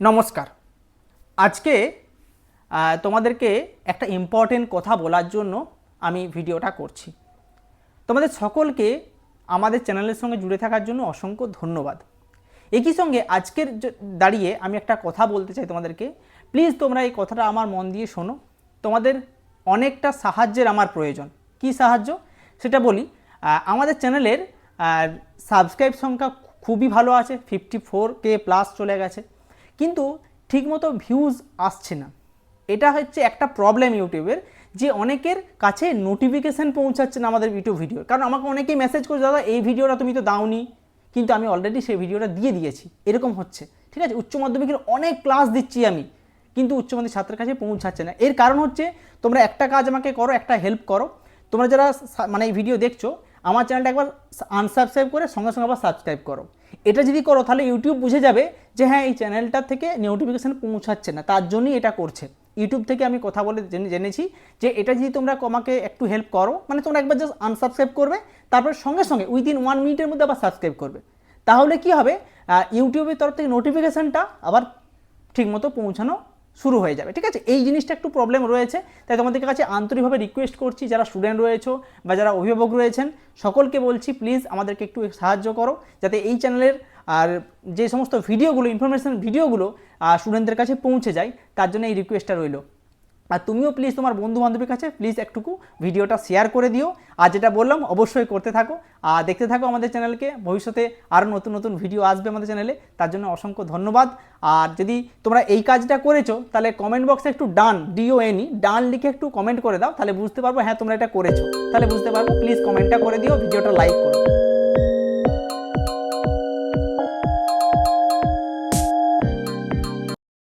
নমস্কার। আজকে তোমাদেরকে একটা ইম্পর্টেন্ট কথা বলার জন্য আমি ভিডিওটা করছি। তোমাদের সকলকে আমাদের চ্যানেলের সঙ্গে জুড়ে থাকার জন্য অসংখ্য ধন্যবাদ। একই সঙ্গে আজকের দাঁড়িয়ে আমি একটা কথা বলতে চাই তোমাদেরকে। প্লিজ তোমরা এই কথাটা আমার মন দিয়ে শোনো। তোমাদের অনেকটা সাহায্যের আমার প্রয়োজন। কি সাহায্য? সেটা বলি আমাদের চ্যানেলের সাবস্ক্রাইব সংখ্যা খুবই ভালো আছে ফিফটি ফোর কে প্লাস চলে গেছে। কিন্তু ঠিকমতো ভিউজ আসছে না। এটা হচ্ছে একটা প্রবলেম ইউটিউবের যে অনেকের কাছে নোটিফিকেশান পৌঁছাচ্ছে না আমাদের ইউটিউব ভিডিও কারণ আমাকে অনেকেই মেসেজ করছে, দাদা, এই ভিডিওটা তুমি তো দাওনি, কিন্তু আমি অলরেডি সেই ভিডিওটা দিয়ে দিয়েছি। এরকম হচ্ছে। ঠিক আছে? উচ্চ মাধ্যমিকের অনেক ক্লাস দিচ্ছি আমি, কিন্তু উচ্চ মাধ্যমিক ছাত্রের কাছে পৌঁছাচ্ছে না। এর কারণ হচ্ছে, তোমরা একটা কাজ আমাকে করো, একটা হেল্প করো। তোমরা যারা মানে এই ভিডিও দেখছ আমার চ্যানেলটা একবার আনসাবস্ক্রাইব করে সঙ্গে সঙ্গে আবার সাবস্ক্রাইব করো। এটা যদি করো, তাহলে ইউটিউব বুঝে যাবে যে হ্যাঁ এই চ্যানেলটার থেকে নোটিফিকেশান পৌঁছাচ্ছে না, তার জন্যই এটা করছে। ইউটিউব থেকে আমি কথা বলে জেনেছি যে এটা যদি তোমরা আমাকে একটু হেল্প করো মানে তোমরা একবার জাস্ট আনসাবস্ক্রাইব করবে, তারপর সঙ্গে সঙ্গে উইদিন ওয়ান মিনিটের মধ্যে আবার সাবস্ক্রাইব করবে। তাহলে কি হবে? ইউটিউবের তরফ থেকে নোটিফিকেশানটা আবার ঠিকমতো পৌঁছানো শুরু হয়ে যাবে, ঠিক আছে? এই জিনিসটা একটু প্রবলেম রয়েছে, তাই তোমাদের কাছে আন্তরিকভাবে রিকোয়েস্ট করছি, যারা স্টুডেন্ট রয়েছে বা যারা অভিভাবক রয়েছেন, সকলকে বলছি প্লিজ আমাদেরকে একটু সাহায্য করো, যাতে এই চ্যানেলের আর যে সমস্ত ভিডিওগুলো ইনফরমেশান ভিডিওগুলো স্টুডেন্টদের কাছে পৌঁছে যায়, তার জন্য এই রিকোয়েস্টটা রইল। আর তুমিও প্লিজ তোমার বন্ধু বান্ধবীর কাছে প্লিজ একটুকু ভিডিওটা শেয়ার করে দিও। আর যেটা বললাম, অবশ্যই করতে থাকো। আর দেখতে থাকো আমাদের চ্যানেলকে ভবিষ্যতে আরও নতুন নতুন ভিডিও আসবে আমাদের চ্যানেলে তার জন্য অসংখ্য ধন্যবাদ। আর যদি তোমরা এই কাজটা করেছ, তাহলে কমেন্ট বক্সে একটু ডান ডিও এনি ডান লিখে একটু কমেন্ট করে দাও। তাহলে বুঝতে পারব হ্যাঁ তোমরা এটা করেছ। তাহলে বুঝতে পারব প্লিজ কমেন্টটা করে দিও ভিডিওটা লাইক করো।